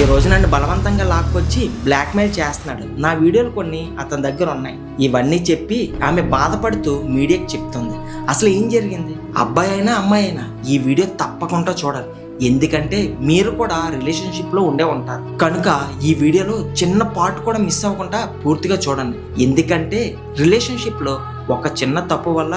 ఈ రోజు నన్ను బలవంతంగా లాక్కొచ్చి బ్లాక్మెయిల్ చేస్తున్నాడు. నా వీడియోలు కొన్ని అతని దగ్గర ఉన్నాయి. ఇవన్నీ చెప్పి ఆమె బాధపడుతూ మీడియాకి చెప్తుంది. అసలు ఏం జరిగింది? అబ్బాయి అయినా అమ్మాయి అయినా ఈ వీడియో తప్పకుండా చూడాలి. ఎందుకంటే మీరు కూడా రిలేషన్షిప్లో ఉండే ఉంటారు. కనుక ఈ వీడియోలో చిన్న పార్ట్ కూడా మిస్ అవ్వకుండా పూర్తిగా చూడండి. ఎందుకంటే రిలేషన్షిప్లో ఒక చిన్న తప్పు వల్ల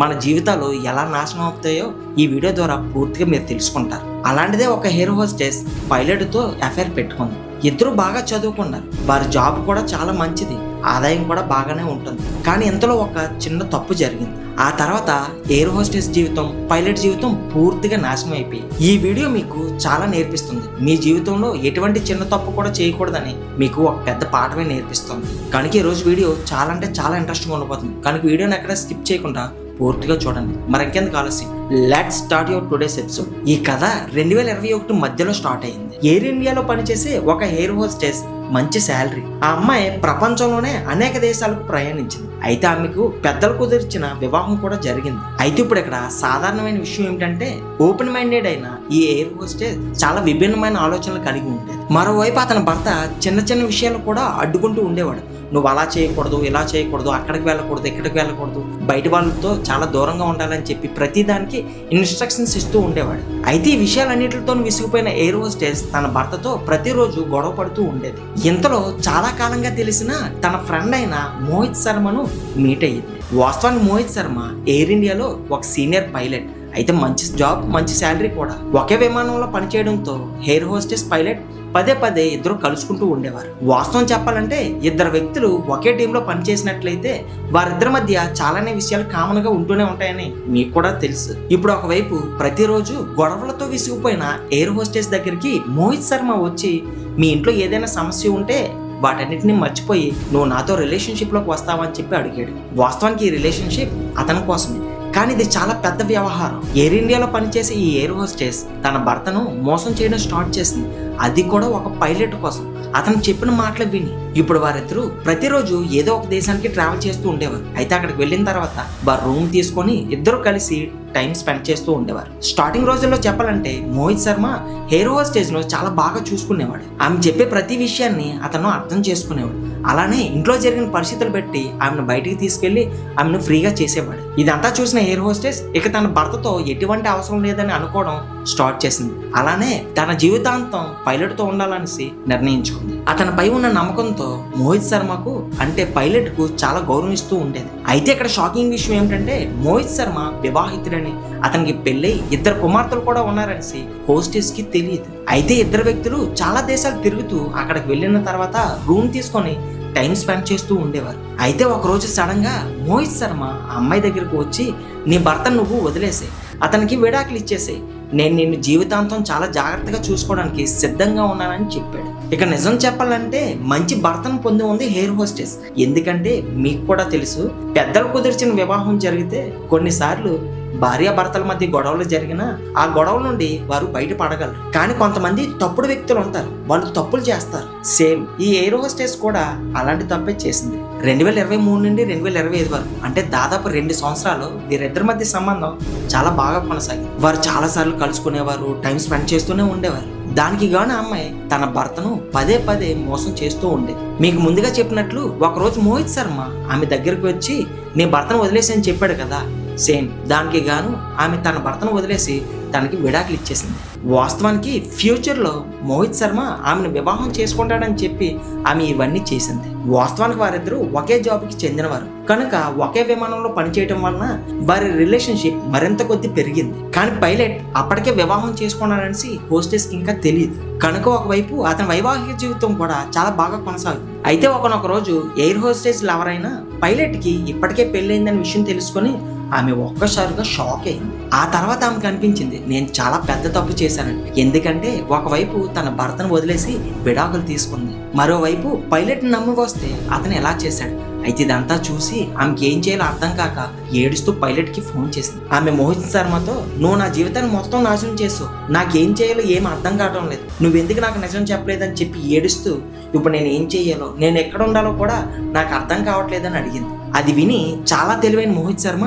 మన జీవితాలు ఎలా నాశనం అవుతాయో ఈ వీడియో ద్వారా పూర్తిగా మీరు తెలుసుకుంటారు. అలాంటిదే ఒక హెయిర్ హోస్టెస్ పైలట్తో అఫైర్ పెట్టుకుంది. ఇద్దరు బాగా చదువుకున్నారు. వారి జాబ్ కూడా చాలా మంచిది. ఆదాయం కూడా బాగానే ఉంటుంది. కానీ ఇంతలో ఒక చిన్న తప్పు జరిగింది. ఆ తర్వాత ఎయిర్ హోస్టెస్ జీవితం పైలట్ జీవితం పూర్తిగా నాశనం అయిపోయి ఈ వీడియో మీకు చాలా నేర్పిస్తుంది. మీ జీవితంలో ఎటువంటి చిన్న తప్పు కూడా చేయకూడదని మీకు ఒక పెద్ద పాఠమే నేర్పిస్తుంది. కనుక ఈరోజు వీడియో చాలా అంటే చాలా ఇంట్రెస్టింగ్ ఉండబోతుంది. కనుక వీడియోని ఎక్కడ స్కిప్ చేయకుండా పూర్తిగా చూడండి. మరింకెందుకు ఆలస్యం? Let start your today's episode ఈ కథ రెండు వేల ఇరవై ఒకటి మధ్యలో స్టార్ట్ అయింది. ఎయిర్ ఇండియాలో పనిచేసే ఒక హెయిర్ హోస్టెస్ మంచి శాలరీ. ఆ అమ్మాయి ప్రపంచంలోనే అనేక దేశాలకు ప్రయాణించింది. అయితే ఆమెకు పెద్దలు కుదిర్చిన వివాహం కూడా జరిగింది. అయితే ఇప్పుడు ఇక్కడ సాధారణమైన విషయం ఏమిటంటే ఓపెన్ మైండెడ్ అయిన ఈ ఎయిర్ హోస్టెస్ చాలా విభిన్నమైన ఆలోచనలు కలిగి ఉండేది. మరోవైపు అతని భర్త చిన్న చిన్న విషయాలు కూడా అడ్డుకుంటూ ఉండేవాడు. నువ్వు అలా చేయకూడదు ఇలా చేయకూడదు అక్కడికి వెళ్ళకూడదు ఇక్కడికి వెళ్ళకూడదు బయట వాళ్ళతో చాలా దూరంగా ఉండాలని చెప్పి ప్రతిదానికి ఇన్స్ట్రక్షన్స్ ఇస్తూ ఉండేవాడు. అయితే ఈ విషయాలన్నింటితో విసిగిపోయిన ఎయిర్ హోస్టేస్ తన భర్తతో ప్రతిరోజు గొడవ పడుతూ ఉండేది. ఇంతలో చాలా కాలంగా తెలిసిన తన ఫ్రెండ్ అయిన మోహిత్ శర్మను మీట్ అయ్యింది. వాస్తవానికి మోహిత్ శర్మ ఎయిర్ ఇండియాలో ఒక సీనియర్ పైలట్ అయితే మంచి జాబ్ మంచి శాలరీ కూడా. ఒకే విమానంలో పనిచేయడంతో హెయిర్ హోస్టెస్ పైలట్ పదే పదే ఇద్దరు కలుసుకుంటూ ఉండేవారు. వాస్తవం చెప్పాలంటే ఇద్దరు వ్యక్తులు ఒకే టీంలో పనిచేసినట్లయితే వారిద్దరి మధ్య చాలానే విషయాలు కామన్గా ఉంటూనే ఉంటాయని మీకు కూడా తెలుసు. ఇప్పుడు ఒకవైపు ప్రతిరోజు గొడవలతో విసిగిపోయిన ఎయిర్ హోస్టెస్ దగ్గరికి మోహిత్ శర్మ వచ్చి మీ ఇంట్లో ఏదైనా సమస్య ఉంటే వాటన్నిటిని మర్చిపోయి నువ్వు నాతో రిలేషన్షిప్లోకి వస్తావని చెప్పి అడిగాడు. వాస్తవానికి ఈ రిలేషన్షిప్ అతని కోసమే. కానీ ఇది చాలా పెద్ద వ్యవహారం. ఎయిర్ ఇండియాలో పనిచేసే ఈ ఎయిర్ హోస్టెస్ తన భర్తను మోసం చేయడం స్టార్ట్ చేసింది. అది కూడా ఒక పైలట్ కోసం. అతను చెప్పిన మాటలు విని. ఇప్పుడు వారిద్దరూ ప్రతిరోజు ఏదో ఒక దేశానికి ట్రావెల్ చేస్తూ ఉండేవారు. అయితే అక్కడికి వెళ్ళిన తర్వాత వారు రూమ్ తీసుకొని ఇద్దరు కలిసి టైం స్పెండ్ చేస్తూ ఉండేవారు. స్టార్టింగ్ రోజుల్లో చెప్పాలంటే మోహిత్ శర్మ హెయిర్ స్టేజ్లో చాలా బాగా చూసుకునేవాడు. ఆమె చెప్పే ప్రతి విషయాన్ని అతను అర్థం చేసుకునేవాడు. అలానే ఇంట్లో జరిగిన పరిస్థితులు బట్టి ఆమెను బయటికి తీసుకెళ్ళి ఆమెను ఫ్రీగా చేసేవాడు. ఇదంతా చూసిన ఎయిర్ హోస్టెస్ ఇక తన భర్తతో ఎటువంటి అవసరం లేదని అనుకోవడం స్టార్ట్ చేసింది. అలానే తన జీవితాంతం పైలట్తో ఉండాలనేసి నిర్ణయించుకుంది. అతనిపై ఉన్న నమ్మకంతో మోహిత్ శర్మకు అంటే పైలట్కు చాలా గౌరవిస్తూ ఉండేది. అయితే ఇక్కడ షాకింగ్ విషయం ఏమిటంటే మోహిత్ శర్మ వివాహితుడని అతనికి పెళ్ళై ఇద్దరు కుమార్తెలు కూడా ఉన్నారనేసి హోస్టెస్కి తెలియదు. అయితే ఇద్దరు వ్యక్తులు చాలా దేశాలు తిరుగుతూ అక్కడికి వెళ్ళిన తర్వాత రూమ్ తీసుకొని టైం స్పెండ్ చేస్తూ ఉండేవారు. అయితే ఒక రోజు సడన్గా మోహిత్ శర్మ ఆ అమ్మాయి దగ్గరకు వచ్చి నీ భర్త నువ్వు వదిలేసే అతనికి విడాకులు ఇచ్చేసే నేను నిన్ను జీవితాంతం చాలా జాగ్రత్తగా చూసుకోవడానికి సిద్ధంగా ఉన్నానని చెప్పాడు. ఇక నిజం చెప్పాలంటే మంచి భర్తను పొంది ఉంది హెయిర్ హోస్టెస్. ఎందుకంటే మీకు కూడా తెలుసు పెద్దలు కుదిర్చిన వివాహం జరిగితే కొన్నిసార్లు భార్యాభర్తల మధ్య గొడవలు జరిగినా ఆ గొడవల నుండి వారు బయటపడగలరు. కానీ కొంతమంది తప్పుడు వ్యక్తులు ఉంటారు. వాళ్ళు తప్పులు చేస్తారు. సేమ్ ఈ ఎయిర్ హోస్టెస్ కూడా అలాంటి తప్పే చేసింది. రెండు వేల ఇరవై మూడు నుండి రెండు వేల ఇరవై ఐదు వరకు అంటే దాదాపు రెండు సంవత్సరాలు వీరిద్దరి మధ్య సంబంధం చాలా బాగా కొనసాగింది. వారు చాలా సార్లు కలుసుకునేవారు టైం స్పెండ్ చేస్తూనే ఉండేవారు. దానికి గాను అమ్మాయి తన భర్తను పదే పదే మోసం చేస్తూ ఉండేది మీకు ముందుగా చెప్పినట్లు ఒకరోజు మోహిత్ శర్మ ఆమె దగ్గరకు వచ్చి నీ భర్తను వదిలేసి అని చెప్పాడు కదా సేమ్. దానికి గాను ఆమె తన భర్తను వదిలేసి తనకి విడాకులు ఇచ్చేసింది. వాస్తవానికి ఫ్యూచర్లో మోహిత్ శర్మ ఆమెను వివాహం చేసుకుంటాడని చెప్పి ఆమె ఇవన్నీ చేసింది. వాస్తవానికి వారిద్దరూ ఒకే జాబ్కి చెందినవారు. కనుక ఒకే విమానంలో పనిచేయటం వలన వారి రిలేషన్షిప్ మరింత కొద్ది పెరిగింది. కానీ పైలట్ అప్పటికే వివాహం చేసుకున్నాడనేసి హోస్టెస్కి ఇంకా తెలియదు కనుక ఒకవైపు అతని వైవాహిక జీవితం కూడా చాలా బాగా కొనసాగుతుంది. అయితే ఒకనొక రోజు ఎయిర్ హోస్టెస్ లవర్ పైలట్కి ఇప్పటికే పెళ్ళైందనే విషయం తెలుసుకొని ఆమె ఒక్కసారిగా షాక్ అయింది. ఆ తర్వాత ఆమెకు అనిపించింది నేను చాలా పెద్ద తప్పు చేశాను. ఎందుకంటే ఒకవైపు తన భర్తను వదిలేసి విడాకులు తీసుకుంది. మరోవైపు పైలట్ నమ్మి వస్తే అతను ఎలా చేశాడు? అయితే ఇదంతా చూసి ఆమెకి ఏం చేయాలో అర్థం కాక ఏడుస్తూ పైలట్కి ఫోన్ చేసింది. ఆమె మోహిత్ శర్మతో నువ్వు నా జీవితాన్ని మొత్తం నాశనం చేసు. నాకేం చేయాలో ఏం అర్థం కావడం లేదు. నువ్వెందుకు నాకు నిజం చెప్పలేదని చెప్పి ఏడుస్తూ ఇప్పుడు నేను ఏం చేయాలో నేను ఎక్కడ ఉండాలో కూడా నాకు అర్థం కావట్లేదని అడిగింది. అది విని చాలా తెలివైన మోహిత్ శర్మ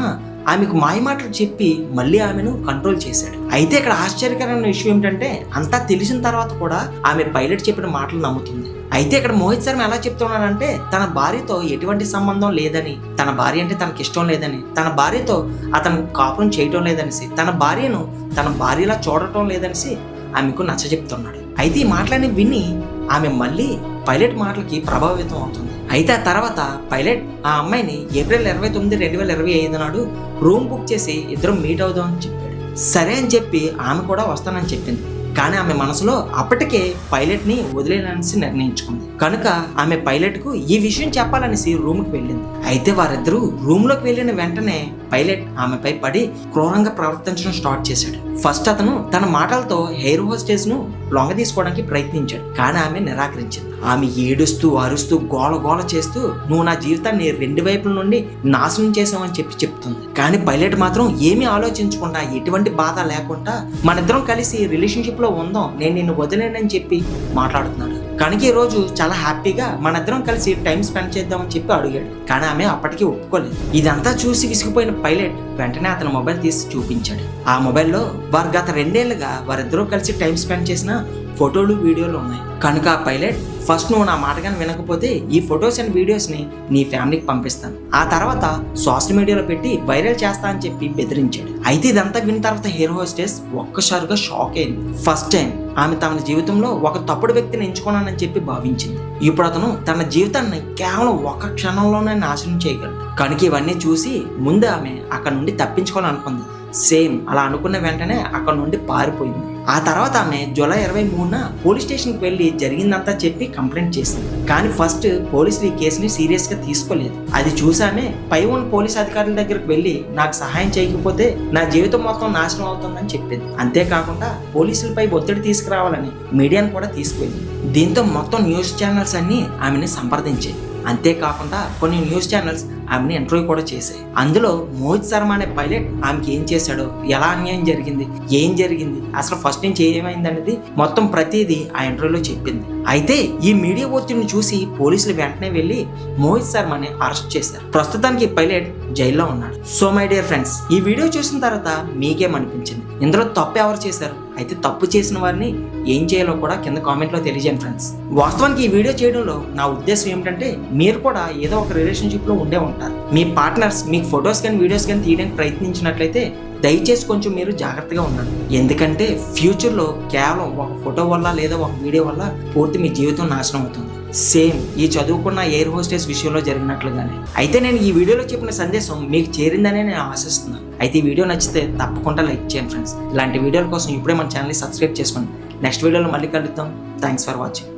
ఆమెకు మాయమాటలు చెప్పి మళ్ళీ ఆమెను కంట్రోల్ చేశాడు. అయితే ఇక్కడ ఆశ్చర్యకరమైన విషయం ఏమిటంటే అంతా తెలిసిన తర్వాత కూడా ఆమె పైలట్ చెప్పిన మాటలు నమ్ముతుంది. అయితే ఇక్కడ మోహిత్ శర్మ ఎలా చెప్తున్నాడంటే తన భార్యతో ఎటువంటి సంబంధం లేదని తన భార్య అంటే తనకి ఇష్టం లేదని తన భార్యతో అతను కాపురం చేయటం లేదనేసి తన భార్యను తన భార్యలా చూడటం లేదనేసి ఆమెకు నచ్చ చెప్తున్నాడు అయితే ఈ మాటలని విని ఆమె మళ్ళీ పైలట్ మాటలకి ప్రభావితం అవుతుంది. అయితే ఆ తర్వాత పైలట్ ఆ అమ్మాయిని ఏప్రిల్ ఇరవై తొమ్మిది రెండు వేల ఇరవై ఐదు నాడు రూమ్ బుక్ చేసి ఇద్దరం మీట్ అవుదాం అని చెప్పాడు. సరే అని చెప్పి ఆమె కూడా వస్తానని చెప్పింది. కానీ ఆమె మనసులో అప్పటికే పైలట్ని నిర్ణయించుకుంది. కనుక ఆమె పైలట్కు ఈ విషయం చెప్పాలనేసి రూమ్కి వెళ్ళింది. అయితే వారిద్దరూ రూమ్లోకి వెళ్ళిన వెంటనే పైలట్ ఆమెపై పడి క్రూరంగా ప్రవర్తించడం స్టార్ట్ చేశాడు. ఫస్ట్ అతను తన మాటలతో హెయిర్ హోస్టేజ్ను లొంగ తీసుకోవడానికి ప్రయత్నించాడు. కానీ ఆమె నిరాకరించింది. ఆమె ఏడుస్తూ అరుస్తూ గోల గోల చేస్తూ నువ్వు నా జీవితాన్ని రెండు వైపుల నుండి నాశనం చేసావని చెప్పి చెప్తుంది. కానీ పైలట్ మాత్రం ఏమీ ఆలోచించకుండా ఎటువంటి బాధ లేకుండా మనిద్దరం కలిసి రిలేషన్షిప్లో ఉందాం నేను నిన్ను వదిలేనని చెప్పి మాట్లాడుతున్నాడు. కనుక ఈ రోజు చాలా హ్యాపీగా మనిద్దరం కలిసి టైం స్పెండ్ చేద్దామని చెప్పి అడిగాడు. కానీ ఆమె అప్పటికి ఒప్పుకోలేదు. ఇదంతా చూసి విసిగిపోయిన పైలట్ వెంటనే అతని మొబైల్ తీసి చూపించాడు. ఆ మొబైల్లో వారు గత రెండేళ్ళుగా వారిద్దరూ కలిసి టైం స్పెండ్ చేసిన ఫోటోలు వీడియోలు ఉన్నాయి. కనుక ఆ పైలట్ ఫస్ట్ నువ్వు నా మాట కానీ వినకపోతే ఈ ఫొటోస్ అండ్ వీడియోస్ని నీ ఫ్యామిలీకి పంపిస్తాను. ఆ తర్వాత సోషల్ మీడియాలో పెట్టి వైరల్ చేస్తా అని చెప్పి బెదిరించాడు. అయితే ఇదంతా విన్న తర్వాత హీరో హోస్టెస్ ఒక్కసారిగా షాక్ అయింది. ఫస్ట్ టైం ఆమె తన జీవితంలో ఒక తప్పుడు వ్యక్తిని ఎంచుకున్నానని చెప్పి భావించింది. ఇప్పుడు అతను తన జీవితాన్ని కేవలం ఒక్క క్షణంలోనే నాశనం చేయగలడు. కనుక ఇవన్నీ చూసి ముందు ఆమె అక్కడ నుండి తప్పించుకోవాలనుకుంది. సేమ్ అలా అనుకున్న వెంటనే అక్కడ నుండి పారిపోయింది. ఆ తర్వాత ఆమె జూలై ఇరవై మూడున పోలీస్ స్టేషన్కి వెళ్ళి జరిగిందంతా చెప్పి కంప్లైంట్ చేసింది. కానీ ఫస్ట్ పోలీసులు ఈ కేసుని సీరియస్గా తీసుకోలేదు. అది చూసామే పై ఉన్న పోలీస్ అధికారుల దగ్గరికి వెళ్ళి నాకు సహాయం చేయకపోతే నా జీవితం మొత్తం నాశనం అవుతుందని చెప్పింది. అంతేకాకుండా పోలీసులపై ఒత్తిడి తీసుకురావాలని మీడియాను కూడా తీసుకెళ్ళింది. దీంతో మొత్తం న్యూస్ ఛానల్స్ అన్ని ఆమెని సంప్రదించాయి. అంతేకాకుండా కొన్ని న్యూస్ ఛానల్స్ ఆమెని ఇంటర్వ్యూ కూడా చేశాయి. అందులో మోహిత్ శర్మ అనే పైలట్ ఆమెకి ఏం చేశాడో ఎలా అన్యాయం జరిగింది ఏం జరిగింది అసలు ఫస్ట్ నుంచి ఏమైంది అనేది మొత్తం ప్రతిదీ ఆ ఇంటర్వ్యూలో చెప్పింది. అయితే ఈ మీడియా ఒత్తిడిని చూసి పోలీసులు వెంటనే వెళ్ళి మోహిత్ శర్మని అరెస్ట్ చేశారు. ప్రస్తుతానికి పైలట్ జైల్లో ఉన్నాడు. సో మై డియర్ ఫ్రెండ్స్ ఈ వీడియో చూసిన తర్వాత మీకేమనిపించింది? ఇందులో తప్పు ఎవరు చేశారు? అయితే తప్పు చేసిన వారిని ఏం చేయాలో కూడా కింద కామెంట్లో తెలియజేయండి ఫ్రెండ్స్. వాస్తవానికి ఈ వీడియో చేయడంలో నా ఉద్దేశం ఏమిటంటే మీరు కూడా ఏదో ఒక రిలేషన్షిప్లో ఉండే ఉంటారు. మీ పార్ట్నర్స్ మీకు ఫొటోస్ కానీ వీడియోస్ కానీ తీయడానికి ప్రయత్నించినట్లయితే దయచేసి కొంచెం మీరు జాగ్రత్తగా ఉండండి. ఎందుకంటే ఫ్యూచర్లో కేవలం ఒక ఫోటో వల్ల లేదా ఒక వీడియో వల్ల పూర్తి మీ జీవితం నాశనం అవుతుంది. సేమ్ ఈ చదువుకున్న ఎయిర్ హోస్టెస్ విషయంలో జరిగినట్లుగానే. అయితే నేను ఈ వీడియోలో చెప్పిన సందేశం మీకు చేరిందనే నేను ఆశిస్తున్నాను. అయితే ఈ వీడియో నచ్చితే తప్పకుండా లైక్ చేయండి ఫ్రెండ్స్. ఇలాంటి వీడియోల కోసం ఇప్పుడే మన ఛానల్ని సబ్స్క్రైబ్ చేసుకోండి. నెక్స్ట్ వీడియోలో మళ్ళీ కలుద్దాం. Thanks for watching